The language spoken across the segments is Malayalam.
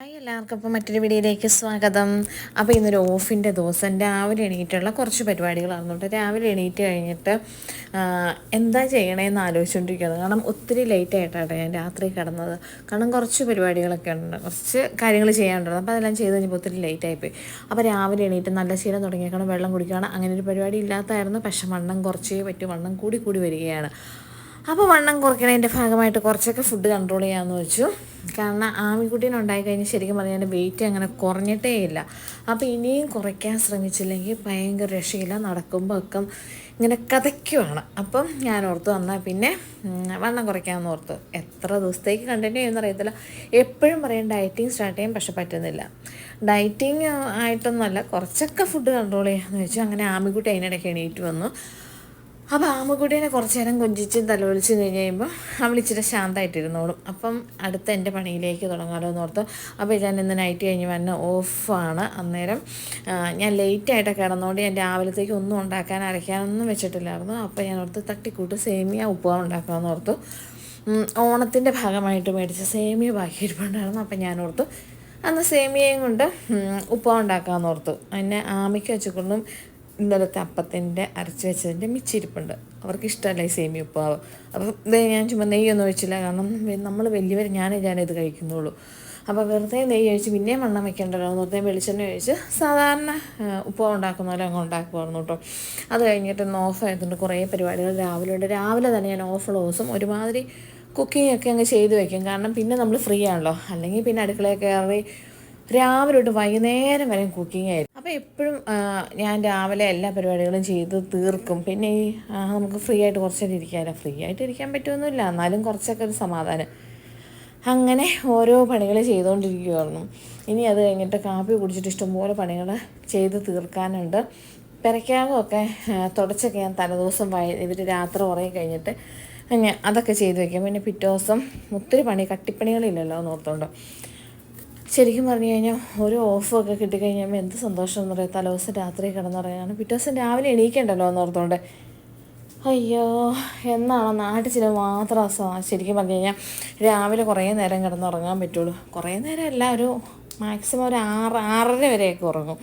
ഹായ് എല്ലാവർക്കും. അപ്പോൾ മറ്റൊരു വീഡിയോയിലേക്ക് സ്വാഗതം. അപ്പോൾ ഇന്നൊരു ഓഫിന്റെ ദിവസം. രാവിലെ എണീറ്റുള്ള കുറച്ച് പരിപാടികളായിരുന്നു കേട്ടോ. രാവിലെ എണീറ്റ് കഴിഞ്ഞിട്ട് എന്താ ചെയ്യണമെന്ന് ആലോചിച്ചുകൊണ്ടിരിക്കുന്നത് കാരണം ഒത്തിരി ലേറ്റ് ആയിട്ടാണ് ഞാൻ രാത്രി കിടന്നത്. കാരണം കുറച്ച് പരിപാടികളൊക്കെ ഉണ്ട്. കുറച്ച് കാര്യങ്ങൾ ചെയ്യാനുണ്ടായിരുന്നു. അപ്പോൾ അതെല്ലാം ചെയ്ത് കഴിഞ്ഞപ്പോൾ ഒത്തിരി ലേറ്റ് ആയിപ്പോയി അപ്പോൾ രാവിലെ എണീറ്റ് നല്ല ശീലം തുടങ്ങിയേക്കണം വെള്ളം കുടിക്കണം അങ്ങനെ ഒരു പരിപാടി ഇല്ലാത്തായിരുന്നു. പക്ഷെ വണ്ണം കുറച്ചേ പറ്റൂ. വണ്ണം കൂടി കൂടി വരികയാണ്. അപ്പോൾ വണ്ണം കുറയ്ക്കണതിന്റെ ഭാഗമായിട്ട് കുറച്ചൊക്കെ ഫുഡ് കൺട്രോൾ ചെയ്യാമെന്ന് വെച്ചു. കാരണം ആമിക്കുട്ടീനെ ഉണ്ടായി കഴിഞ്ഞാൽ ശരിക്കും പറഞ്ഞാൽ വെയിറ്റ് അങ്ങനെ കുറഞ്ഞിട്ടേ ഇല്ല. അപ്പോൾ ഇനിയും കുറയ്ക്കാൻ ശ്രമിച്ചില്ലെങ്കിൽ ഭയങ്കര രക്ഷയില്ല. നടക്കുമ്പോൾ ഒക്കെ ഇങ്ങനെ കഥയ്ക്കുവാണ്. അപ്പം ഞാൻ ഓർത്ത് വന്നാൽ പിന്നെ വണ്ണം കുറയ്ക്കാമെന്ന് ഓർത്ത്. എത്ര ദിവസത്തേക്ക് കണ്ടിന്യൂ ചെയ്യുമെന്ന് അറിയത്തില്ല. എപ്പോഴും പറയും ഡയറ്റിങ് സ്റ്റാർട്ട് ചെയ്യാൻ പക്ഷെ പറ്റുന്നില്ല. ഡയറ്റിങ് ആയിട്ടൊന്നുമല്ല. കുറച്ചൊക്കെ ഫുഡ് കൺട്രോൾ ചെയ്യാമെന്ന് വെച്ചു. അങ്ങനെ ആമിക്കുട്ടി അതിനിടയ്ക്ക് എണീറ്റ് വന്നു. അപ്പോൾ ആമക്കുട്ടീനെ കുറച്ച് നേരം കൊഞ്ചിച്ച് തലവലിച്ച് കഴിഞ്ഞ് കഴിയുമ്പോൾ അവൾ ഇച്ചിരി ശാന്തമായിട്ടിരുന്നോളും. അപ്പം അടുത്ത എന്റെ പണിയിലേക്ക് തുടങ്ങാമല്ലോ എന്ന് ഓർത്തു അപ്പോൾ ഞാൻ ഇന്ന് നൈറ്റ് കഴിഞ്ഞ് വന്ന് ഓഫാണ് അന്നേരം ഞാൻ ലേറ്റായിട്ട് കിടന്നുകൊണ്ട് ഞാൻ രാവിലത്തേക്ക് ഒന്നും ഉണ്ടാക്കാൻ അരയ്ക്കാനൊന്നും വെച്ചിട്ടില്ലായിരുന്നു. അപ്പോൾ ഞാൻ ഓർത്ത് തട്ടിക്കൂട്ട് സേമിയ ഉപ്പുമാവ് ഉണ്ടാക്കാമെന്ന് ഓർത്തു. ഓണത്തിന്റെ ഭാഗമായിട്ട് മേടിച്ച സേമിയ ബാക്കി ഇരിപ്പുണ്ടായിരുന്നു. അപ്പം ഞാൻ ഓർത്തു അന്ന് സേമിയയും കൊണ്ട് ഉപ്പ ഉണ്ടാക്കാമെന്ന് ഓർത്തു. അതിനെ ആമിക്ക് വെച്ചുകൊണ്ടും ഇന്നലത്തെ അപ്പത്തിന്റെ അരച്ച് വെച്ചതിന്റെ മിച്ചിരിപ്പുണ്ട്. അവർക്ക് ഇഷ്ടമല്ല ഈ സേമിയ ഉപ്പാവ് അപ്പം ഇത് ഞാൻ ചുമ്മാ നെയ്യൊന്നും ഒഴിച്ചില്ല. കാരണം നമ്മൾ വലിയവർ ഞാൻ ഇത് കഴിക്കുന്നുള്ളൂ. അപ്പോൾ വെറുതെ നെയ്യ് ഒഴിച്ച് പിന്നെയും വണ്ണം വെക്കേണ്ടല്ലോ. എന്ന് വെറുതെ വെളിച്ചെണ്ണ ഒഴിച്ച് സാധാരണ ആ, ഉപ്പുമാവ് ഉണ്ടാക്കുന്ന പോലെ അങ്ങ് ഉണ്ടാക്കുമായിരുന്നു കേട്ടോ. അത് കഴിഞ്ഞിട്ട് ഇന്ന് ഓഫ് ആയതുകൊണ്ട് കുറേ പരിപാടികൾ രാവിലെ ഉണ്ട്. രാവിലെ തന്നെ ഞാൻ ഓഫുള്ള ദിവസം ഒരുമാതിരി കുക്കിംഗ് ഒക്കെ അങ്ങ് ചെയ്ത് വെക്കും. കാരണം പിന്നെ നമ്മൾ ഫ്രീ ആണല്ലോ. അല്ലെങ്കിൽ പിന്നെ അടുക്കളയൊക്കെ കയറി രാവിലെ തൊട്ട് വൈകുന്നേരം വരെ കുക്കിംഗ് ആയിരുന്നു. അപ്പോൾ എപ്പോഴും ഞാൻ രാവിലെ എല്ലാ പരിപാടികളും ചെയ്ത് തീർക്കും. പിന്നെ ഈ നമുക്ക് ഫ്രീ ആയിട്ട് കുറച്ചൊക്കെ ഇരിക്കാമല്ലോ ഫ്രീ ആയിട്ട് ഇരിക്കാൻ പറ്റുമൊന്നുമില്ല എന്നാലും കുറച്ചൊക്കെ ഒരു സമാധാനം. അങ്ങനെ ഓരോ പണികൾ ചെയ്തുകൊണ്ടിരിക്കുമായിരുന്നു ഇനി അത് കഴിഞ്ഞിട്ട് കാപ്പി കുടിച്ചിട്ട് ഇഷ്ടംപോലെ പണികൾ ചെയ്ത് തീർക്കാനുണ്ട്. പെരയ്ക്കാകമൊക്കെ തുടച്ചൊക്കെ ഞാൻ തലേദിവസം വൈ ഇവർ രാത്രി ഉറങ്ങി കഴിഞ്ഞിട്ട് അതൊക്കെ ചെയ്ത് വയ്ക്കാം പിന്നെ പിറ്റേ ദിവസം ഒത്തിരി പണി കട്ടിപ്പണികളില്ലല്ലോ എന്ന് ഓർത്തോണ്ട്. ശരിക്കും പറഞ്ഞു കഴിഞ്ഞാൽ ഒരു ഓഫൊക്കെ കിട്ടിക്കഴിഞ്ഞാൽ എന്ത് സന്തോഷം എന്ന് പറയാം. തലേദിവസം രാത്രി കിടന്നുറങ്ങാണ് പിറ്റേ ദിവസം രാവിലെ എണീക്കണ്ടല്ലോ എന്ന് ഓർത്തോണ്ട്. അയ്യോ എന്നാണോ നാട്ടിൽ ചില മാത്രം ശരിക്കും പറഞ്ഞു കഴിഞ്ഞാൽ രാവിലെ കുറേ നേരം കിടന്നുറങ്ങാൻ പറ്റുള്ളൂ. കുറേ നേരം അല്ല ഒരു മാക്സിമം ഒരു ആറ് ആറര വരെയൊക്കെ ഉറങ്ങും.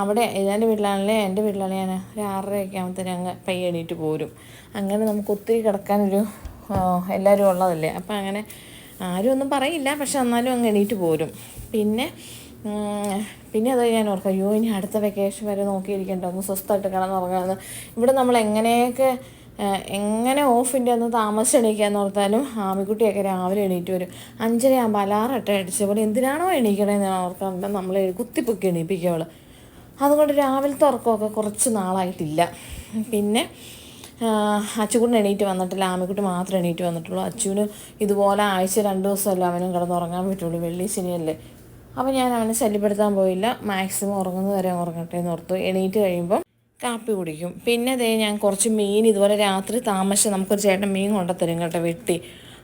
അവിടെ എന്റെ വീട്ടിലാണല്ലേ? എന്റെ വീട്ടിലാണെങ്കിൽ ഞാൻ ഒരു ആറരയൊക്കെ ആകുമ്പോഴത്തേനും അങ്ങ് പയ്യെ എണീറ്റ് പോരും. അങ്ങനെ നമുക്ക് ഒത്തിരി കിടക്കാനൊരു എല്ലാവരും ഉള്ളതല്ലേ? അപ്പം അങ്ങനെ ആരും ഒന്നും പറയില്ല പക്ഷെ എന്നാലും അങ്ങ് എണീറ്റ് പോരും. പിന്നെ പിന്നെ അത് ഞാൻ ഓർക്കും അയ്യോ ഇനി അടുത്ത വെക്കേഷൻ വരെ നോക്കിയിരിക്കണ്ട ഒന്ന് സ്വസ്ഥമായിട്ട് കിടന്നുറങ്ങാമെന്ന് ഇവിടെ നമ്മൾ എങ്ങനെയൊക്കെ എങ്ങനെ ഓഫിന്റെ ഒന്ന് താമസിച്ച് എണീക്കാന്ന് ഓർത്താലും ആമിക്കുട്ടിയൊക്കെ രാവിലെ എണീറ്റ് വരും. അഞ്ചര ആകുമ്പോൾ അലാറട്ടെ അടിച്ച പോലെ എന്തിനാണോ എണീക്കണേന്ന് ഓർക്കാറുണ്ട്. നമ്മൾ കുത്തിപ്പൊക്കി എണീപ്പിക്കുക അവൾ അതുകൊണ്ട് രാവിലത്തെ ഉറക്കമൊക്കെ കുറച്ച് നാളായിട്ടില്ല. പിന്നെ അച്ചുകുട്ടൻ എണീറ്റ് വന്നിട്ടില്ല. ആമിക്കുട്ടി മാത്രം എണീറ്റ് വന്നിട്ടുള്ളൂ. അച്ചുവിന് ഇതുപോലെ ആഴ്ച രണ്ട് ദിവസമല്ല അവനും കിടന്നുറങ്ങാൻ പറ്റുള്ളൂ. വെള്ളി ശനിയല്ലേ. അപ്പോൾ ഞാൻ അവനെ ശല്യപ്പെടുത്താൻ പോയില്ല. മാക്സിമം ഉറങ്ങുന്നത് വരെ ഉറങ്ങട്ടെ എന്ന് ഓർത്തു. എണീറ്റ് കഴിയുമ്പം കാപ്പി കുടിക്കും. പിന്നെ ദേ ഞാൻ കുറച്ച് മീൻ ഇതുപോലെ രാത്രി താമസിച്ച് നമുക്കൊരു ചേട്ടൻ മീൻ കൊണ്ടുത്തരും കേട്ടോ വെട്ടി.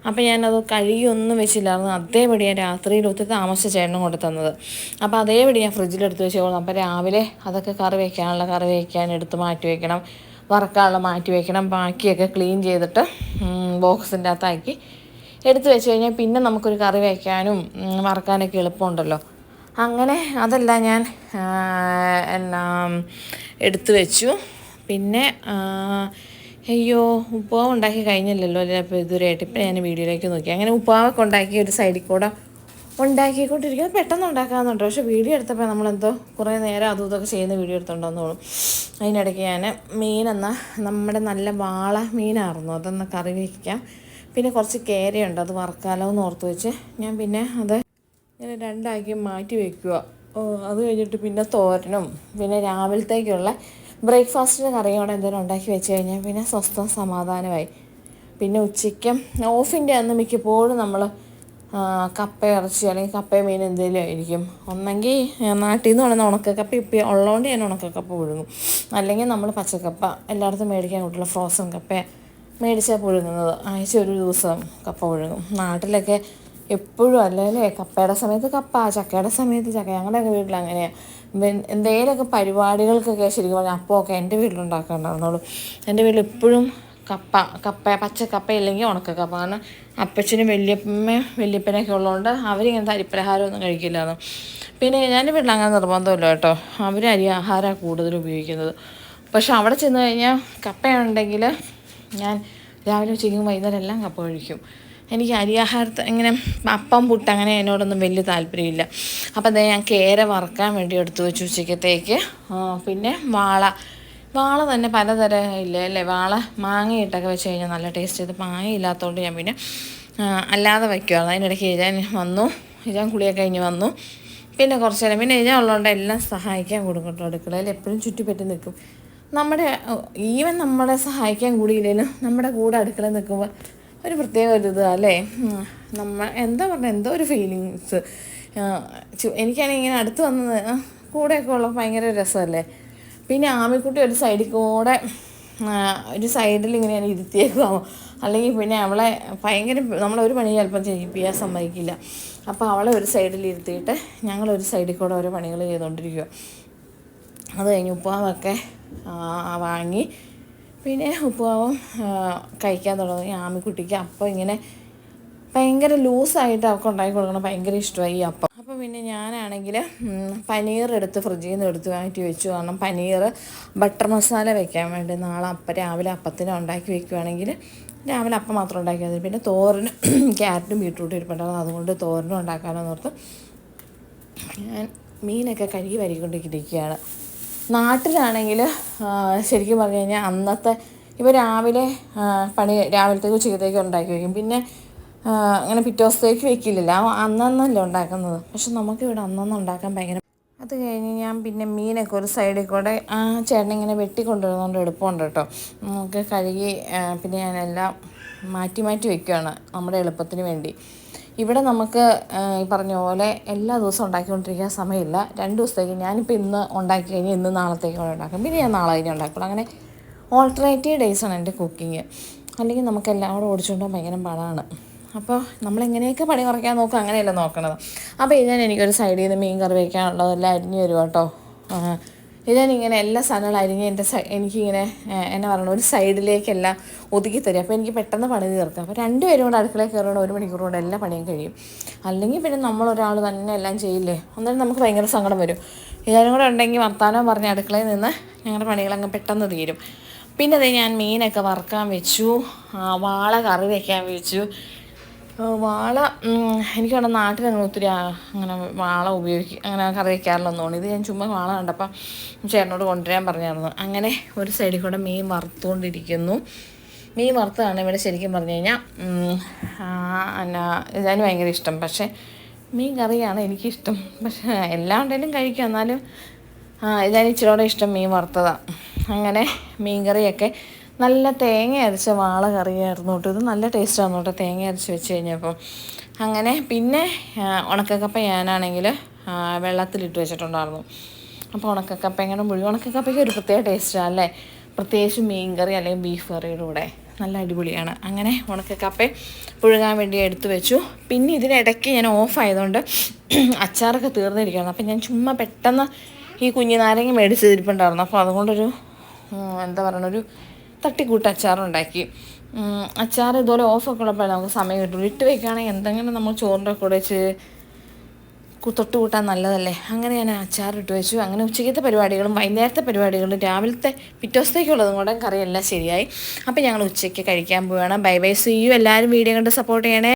അപ്പോൾ ഞാനത് കഴുകിയൊന്നും വെച്ചില്ലായിരുന്നു. അതേപടി ഞാൻ രാത്രിയിൽ ഒത്തിരി താമസിച്ച ചേട്ടനും കൊണ്ട് തന്നത് അപ്പോൾ അതേപടി ഞാൻ ഫ്രിഡ്ജിലെടുത്ത് വെച്ചോളാം. അപ്പോൾ രാവിലെ അതൊക്കെ കറി വയ്ക്കാനുള്ള കറി വയ്ക്കാൻ എടുത്ത് മാറ്റി വയ്ക്കണം വറക്കാനുള്ള മാറ്റി വയ്ക്കണം ബാക്കിയൊക്കെ ക്ലീൻ ചെയ്തിട്ട് ബോക്സിന്റെ അകത്താക്കി എടുത്തു വെച്ച് കഴിഞ്ഞാൽ പിന്നെ നമുക്കൊരു കറി വയ്ക്കാനും വറക്കാനൊക്കെ എളുപ്പമുണ്ടല്ലോ. അങ്ങനെ അതെല്ലാം ഞാൻ എന്നാ എടുത്തു വെച്ചു. പിന്നെ അയ്യോ ഉപ്പാവ് ഉണ്ടാക്കി അല്ലേ? അപ്പോൾ ഇതുവരെയായിട്ട് ഇപ്പം ഞാൻ വീഡിയോയിലേക്ക് നോക്കി. അങ്ങനെ ഉപ്പാവൊക്കെ ഉണ്ടാക്കി ഒരു സൈഡിൽ കൂടെ ഉണ്ടാക്കിക്കൊണ്ടിരിക്കുന്നത്. പെട്ടെന്ന് ഉണ്ടാക്കാമെന്നുണ്ട്. പക്ഷേ വീഡിയോ എടുത്തപ്പോൾ നമ്മളെന്തോ കുറേ നേരം അതും ഇതൊക്കെ ചെയ്യുന്ന വീഡിയോ എടുത്തുണ്ടെന്നോളും അതിനിടയ്ക്ക് ഞാൻ മീനെന്ന നമ്മുടെ നല്ല വാള മീനായിരുന്നു. അതൊന്ന് കറി വയ്ക്കാം പിന്നെ കുറച്ച് കേരയുണ്ട്. അത് വറക്കാലോ എന്ന് ഓർത്ത് വെച്ച് ഞാൻ പിന്നെ അത് ഇങ്ങനെ രണ്ടാക്കി മാറ്റി വയ്ക്കുക അത് കഴിഞ്ഞിട്ട് പിന്നെ തോരനും. പിന്നെ രാവിലത്തേക്കുള്ള ബ്രേക്ക്ഫാസ്റ്റിന് കറിയോടെ എന്തെങ്കിലും ഉണ്ടാക്കി വെച്ച് കഴിഞ്ഞാൽ പിന്നെ സ്വസ്ഥം സമാധാനമായി പിന്നെ ഉച്ചയ്ക്കും ഓഫിന്റെ അന്ന് മിക്കപ്പോഴും നമ്മൾ കപ്പ ഇറച്ചി അല്ലെങ്കിൽ കപ്പ മീൻ എന്തെങ്കിലും ആയിരിക്കും. ഒന്നെങ്കിൽ നാട്ടിൽ നിന്ന് കൊണ്ടുവന്ന ഉണക്കക്കപ്പ ഇപ്പം ഉള്ളതുകൊണ്ട് ഞാൻ ഉണക്കക്കപ്പ പുഴുങ്ങും. അല്ലെങ്കിൽ നമ്മൾ പച്ചക്കപ്പ എല്ലായിടത്തും മേടിക്കാൻ കിട്ടില്ല ഫ്രോസൺ കപ്പ മേടിച്ചാൽ പുഴുങ്ങുന്നത്. ആഴ്ച ഒരു ദിവസം കപ്പ പുഴുങ്ങും. നാട്ടിലൊക്കെ എപ്പോഴും അല്ലേ കപ്പയുടെ സമയത്ത് കപ്പ ചക്കയുടെ സമയത്ത് ചക്ക ഞങ്ങളുടെയൊക്കെ വീട്ടിൽ അങ്ങനെയാണ് എന്തെങ്കിലുമൊക്കെ പരിപാടികൾക്കൊക്കെ ശരിക്കും പറഞ്ഞാൽ അപ്പമൊക്കെ എന്റെ വീട്ടിലുണ്ടാക്കാറുണ്ടായിരുന്നുള്ളൂ എന്റെ വീട്ടിൽ എപ്പോഴും കപ്പ കപ്പ പച്ചക്കപ്പ ഇല്ലെങ്കിൽ ഉണക്കക്കപ്പ. കാരണം അപ്പച്ചനും വല്യമ്മ വല്യപ്പനൊക്കെ ഉള്ളതുകൊണ്ട് അവരിങ്ങനത്തെ അരിപ്പലഹാരമൊന്നും കഴിക്കില്ലാന്ന്. പിന്നെ ഞാൻ വീട്ടിൽ അങ്ങനെ നിർബന്ധമില്ല കേട്ടോ. അവർ അരി ആഹാരമാണ് കൂടുതൽ ഉപയോഗിക്കുന്നത്. പക്ഷെ അവിടെ ചെന്ന് കഴിഞ്ഞാൽ കപ്പയുണ്ടെങ്കിൽ ഞാൻ രാവിലെ ഉച്ചയ്ക്കും വൈകുന്നേരം എല്ലാം കപ്പ കഴിക്കും. എനിക്ക് അരിയാഹാരത്തെ ഇങ്ങനെ അപ്പം പുട്ട് അങ്ങനെ എന്നോടൊന്നും വലിയ താല്പര്യമില്ല. അപ്പം അതേ ഞാൻ കേര വറക്കാൻ വേണ്ടി എടുത്തു വെച്ചു ഉച്ചക്കത്തേക്ക് പിന്നെ വാള. വാള തന്നെ പലതരം ഇല്ലേ അല്ലേ? വാള മാങ്ങയിട്ടൊക്കെ വെച്ച് കഴിഞ്ഞാൽ നല്ല ടേസ്റ്റ് ചെയ്ത് മാങ്ങ ഇല്ലാത്തതുകൊണ്ട് ഞാൻ പിന്നെ അല്ലാതെ വയ്ക്കുമായിരുന്നു അതിനിടയ്ക്ക് ഇജാൻ വന്നു. ഇജാൻ കുളിയൊക്കെ കഴിഞ്ഞ് വന്നു. പിന്നെ കുറച്ച് നേരം. പിന്നെ ഇജാൻ ഉള്ളതുകൊണ്ട് എല്ലാം സഹായിക്കാൻ കൊടുക്കട്ടോ അടുക്കളയിൽ. എപ്പോഴും ചുറ്റിപ്പറ്റി നിൽക്കും. നമ്മുടെ ഈവൻ നമ്മളെ സഹായിക്കാൻ കൂടിയില്ലെങ്കിലും നമ്മുടെ കൂടെ അടുക്കള നിൽക്കുമ്പോൾ ഒരു പ്രത്യേക ഒരു ഇത് അല്ലേ? നമ്മൾ എന്താ പറഞ്ഞ എന്തോ ഒരു ഫീലിങ്സ് എനിക്കാണെങ്കിൽ ഇങ്ങനെ അടുത്ത് വന്നത് കൂടെയൊക്കെ ഉള്ള ഭയങ്കര രസമല്ലേ? പിന്നെ ആമിക്കുട്ടി ഒരു സൈഡിൽ കൂടെ ഒരു സൈഡിൽ ഇങ്ങനെ ഇരുത്തിയേക്കുമോ അല്ലെങ്കിൽ പിന്നെ അവളെ ഭയങ്കര നമ്മളൊരു പണി ചിലപ്പം ചെയ്യിപ്പിക്കാൻ സമ്മതിക്കില്ല. അപ്പോൾ അവളെ ഒരു സൈഡിൽ ഇരുത്തിയിട്ട് ഞങ്ങളൊരു സൈഡിൽ കൂടെ ഓരോ പണികൾ ചെയ്തുകൊണ്ടിരിക്കുക അത് കഴിഞ്ഞ് ഉപ്പാവൊക്കെ വാങ്ങി. പിന്നെ ഉപ്പാവും കഴിക്കാൻ തുടങ്ങി. ആമിക്കുട്ടിക്ക് അപ്പം ഇങ്ങനെ ഭയങ്കര ലൂസായിട്ട് അവൾക്ക് ഉണ്ടാക്കി കൊടുക്കണം. ഭയങ്കര ഇഷ്ടമായി അപ്പം. അപ്പോൾ പിന്നെ ഞാനാണെങ്കിൽ പനീർ എടുത്ത് ഫ്രിഡ്ജിൽ നിന്ന് എടുത്ത് മാറ്റി വെച്ചു. കാരണം പനീർ ബട്ടർ മസാല വെക്കാൻ വേണ്ടി നാളെ അപ്പം രാവിലെ അപ്പത്തിന് ഉണ്ടാക്കി വെക്കുവാണെങ്കിൽ രാവിലെ അപ്പം മാത്രം ഉണ്ടാക്കിയാൽ മതി. പിന്നെ തോരന് ക്യാരറ്റും ബീട്രൂട്ടും ഇരിപ്പുണ്ടാകും അതുകൊണ്ട് തോരനും ഉണ്ടാക്കാനോ ഓർത്ത് ഞാൻ മീനൊക്കെ കഴുകി വരിക്കൊണ്ടിരിക്കുകയാണ് നാട്ടിലാണെങ്കിൽ ശരിക്കും പറഞ്ഞു കഴിഞ്ഞാൽ അന്നത്തെ ഇപ്പോൾ രാവിലെ പണി രാവിലത്തേക്ക് ഉച്ചക്കത്തേക്ക് ഉണ്ടാക്കി വയ്ക്കും പിന്നെ അങ്ങനെ പിറ്റേ ദിവസത്തേക്ക് വെക്കില്ലല്ലോ. അന്നന്നല്ല ഉണ്ടാക്കുന്നത്. പക്ഷെ നമുക്കിവിടെ അന്നൊന്നും ഉണ്ടാക്കാൻ ഭയങ്കര അത് കഴിഞ്ഞ് ഞാൻ പിന്നെ മീനൊക്കെ ഒരു സൈഡിൽ കൂടെ ആ ചേട്ടൻ ഇങ്ങനെ വെട്ടിക്കൊണ്ടുവരുന്നതുകൊണ്ട് എളുപ്പമുണ്ട് കേട്ടോ. നമുക്ക് കഴുകി പിന്നെ ഞാനെല്ലാം മാറ്റി മാറ്റി വെക്കുകയാണ് നമ്മുടെ എളുപ്പത്തിന് വേണ്ടി. ഇവിടെ നമുക്ക് ഈ പറഞ്ഞ പോലെ എല്ലാ ദിവസവും ഉണ്ടാക്കിക്കൊണ്ടിരിക്കാൻ സമയമില്ല. രണ്ട് ദിവസത്തേക്ക് ഞാനിപ്പോൾ ഇന്ന് ഉണ്ടാക്കി കഴിഞ്ഞാൽ ഇന്ന് നാളത്തേക്ക് ഉണ്ടാക്കും. പിന്നെ ഞാൻ നാളെ കഴിഞ്ഞ് ഉണ്ടാക്കുള്ളൂ. അങ്ങനെ ഓൾട്ടർനേറ്റീവ് ഡേയ്സാണ് എന്റെ കുക്കിങ് അല്ലെങ്കിൽ നമുക്ക് എല്ലാം കൂടെ ഓടിച്ചുകൊണ്ടുപോകാൻ ഭയങ്കര പാടാണ്. അപ്പോൾ നമ്മൾ നമ്മളെങ്ങനെയൊക്കെ പണി കുറയ്ക്കാൻ നോക്കും അങ്ങനെയല്ല നോക്കണത്. അപ്പോൾ ഇതിന് എനിക്കൊരു സൈഡിൽ നിന്ന് മീൻ കറി വയ്ക്കാനുള്ളതെല്ലാം അരിഞ്ഞു വരും കേട്ടോ. ഞാനിങ്ങനെ എല്ലാ സാധനങ്ങളും അരിഞ്ഞ് എന്റെ എനിക്കിങ്ങനെ എന്നാ പറയണം ഒരു സൈഡിലേക്കെല്ലാം ഒതുക്കി തരും. അപ്പോൾ എനിക്ക് പെട്ടെന്ന് പണി തീർക്കാം അപ്പോൾ രണ്ടുപേരും കൂടെ അടുക്കളയിൽ കയറുകൊണ്ട് ഒരു മണിക്കൂർ കൊണ്ട് എല്ലാ പണിയും കഴിയും. അല്ലെങ്കിൽ പിന്നെ നമ്മളൊരാൾ തന്നെ എല്ലാം ചെയ്യില്ലേ? അന്നേരം നമുക്ക് ഭയങ്കര സങ്കടം വരും. എല്ലാവരും കൂടെ ഉണ്ടെങ്കിൽ വർത്താനം പറഞ്ഞ് അടുക്കളയിൽ നിന്ന് ഞങ്ങളുടെ പണികളങ്ങ് പെട്ടെന്ന് തീരും. പിന്നെ അതേ ഞാൻ മീനൊക്കെ വറുക്കാൻ വെച്ചു. വാള കറി വയ്ക്കാൻ വെച്ചു. വാള എനിക്കവിടെ നാട്ടിൽ അങ്ങനെ ഒത്തിരി അങ്ങനെ വാള ഉപയോഗിക്കും അങ്ങനെ കറി വയ്ക്കാറില്ലെന്ന് തോന്നി ഇത് ഞാൻ ചുമ്മാ വാള കണ്ടപ്പം ചേട്ടനോട് കൊണ്ടുവരാൻ പറഞ്ഞായിരുന്നു. അങ്ങനെ ഒരു സൈഡിൽ കൂടെ മീൻ വറുത്തുകൊണ്ടിരിക്കുന്നു. മീൻ വറുത്തതാണ് ഇവിടെ ശരിക്കും പറഞ്ഞു കഴിഞ്ഞാൽ എന്നാ ഇതാണ് ഭയങ്കര ഇഷ്ടം. പക്ഷേ മീൻ കറിയാണ് എനിക്കിഷ്ടം. പക്ഷേ എല്ലാം ഉണ്ടെങ്കിലും കഴിക്കും. എന്നാലും ഇതാണ് ഇച്ചിരി ഇഷ്ടം മീൻ വറുത്തതാണ് അങ്ങനെ മീൻ കറിയൊക്കെ നല്ല തേങ്ങ അരച്ച വാള കറിയായിരുന്നു കേട്ടോ. ഇത് നല്ല ടേസ്റ്റായിരുന്നു കേട്ടോ തേങ്ങ അരച്ച് വെച്ച് കഴിഞ്ഞപ്പം. അങ്ങനെ പിന്നെ ഉണക്കക്കപ്പ ഞാനാണെങ്കിൽ വെള്ളത്തിലിട്ട് വെച്ചിട്ടുണ്ടായിരുന്നു. അപ്പോൾ ഉണക്കക്കപ്പ എങ്ങനെ മുഴുവൻ ഉണക്കക്കപ്പയ്ക്ക് ഒരു പ്രത്യേക ടേസ്റ്റാണ് അല്ലേ? പ്രത്യേകിച്ച് മീൻ കറി അല്ലെങ്കിൽ ബീഫ് കറിയുടെ കൂടെ. നല്ല അടിപൊളിയാണ്. അങ്ങനെ ഉണക്കക്കപ്പ പുഴുകാൻ വേണ്ടി എടുത്തു വെച്ചു. പിന്നെ ഇതിനിടയ്ക്ക് ഞാൻ ഓഫ് ആയതുകൊണ്ട് അച്ചാറൊക്കെ തീർന്നിരിക്കുകയാണ് അപ്പം ഞാൻ ചുമ്മാ പെട്ടെന്ന് ഈ കുഞ്ഞു നാരങ്ങ മേടിച്ച് തിരിപ്പുണ്ടായിരുന്നു അപ്പോൾ അതുകൊണ്ടൊരു എന്താ പറയുക ഒരു തട്ടിക്കൂട്ട് അച്ചാറുണ്ടാക്കി അച്ചാർ ഇതുപോലെ ഓഫൊക്കെ ഉള്ളപ്പോഴേ നമുക്ക് സമയം കിട്ടുള്ളൂ. ഇട്ട് വെക്കുകയാണെങ്കിൽ എന്തെങ്കിലും നമ്മൾ ചോറിന്റെ കൂടെ വെച്ച് തൊട്ട് കൂട്ടാൻ നല്ലതല്ലേ? അങ്ങനെ ഞാൻ അച്ചാറിട്ട് വെച്ചു. അങ്ങനെ ഉച്ചയ്ക്കത്തെ പരിപാടികളും വൈകുന്നേരത്തെ പരിപാടികളും രാവിലത്തെ പിറ്റോസത്തേക്കുള്ളതും കൂടെ കറിയെല്ലാം ശരിയായി. അപ്പോൾ ഞങ്ങൾ ഉച്ചയ്ക്ക് കഴിക്കാൻ പോവുകയാണ്. Bye bye. സി യു എല്ലാവരും വീഡിയോ കണ്ട് സപ്പോർട്ട് ചെയ്യണേ.